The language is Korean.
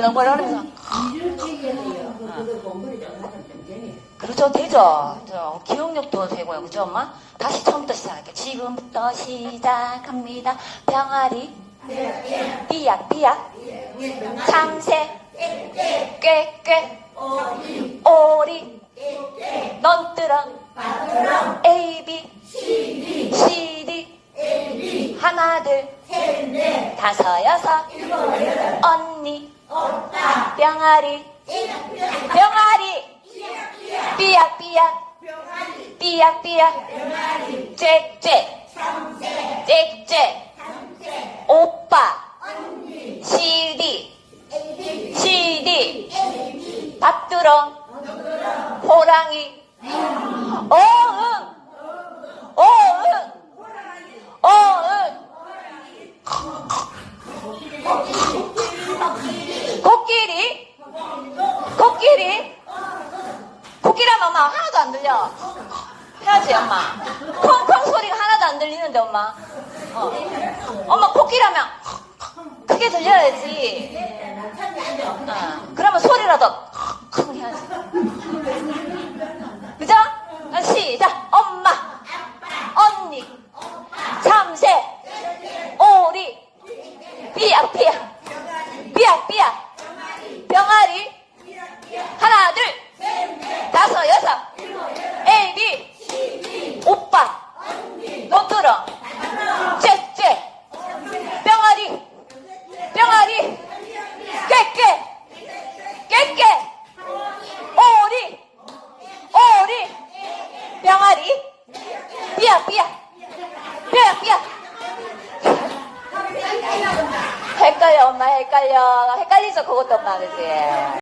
벌렁벌렁 하면서 그렇죠 되죠. 저 기억력도 되고요 그죠 엄마? 다시 처음부터 시작할게요 지금부터 시작합니다. 병아리. 삐약 삐약 참새. 꾀꾀. 오리. 넌뜨러 AB CD 하나 둘. 다섯 여섯 언니. 병아리. 병아리. 삐약삐약 삐약삐약 짹짹 짹짹 오빠. CD CD 밥두렁. 호랑이. 어 코끼리? 코끼리하면 엄마 하나도 안 들려. 해야지 엄마. 콩콩 소리가 하나도 안 들리는데 엄마. 어. 엄마 코끼리 하면 크게 들려야지. 어. 그러면 소리라도 콩 해야지 그죠? 어, 시작 엄마 언니 참새 오리 삐약삐약 삐약삐약 병아리 하나 둘 다섯 여섯 AB 오빠. 노트렁 짹짹 병아리. 병아리. 깨깨 깨깨 오리. 오리. 병아리. 삐약삐약 삐약삐약 헷갈려 엄마 헷갈려. 헷갈리죠 그것도 엄마 그지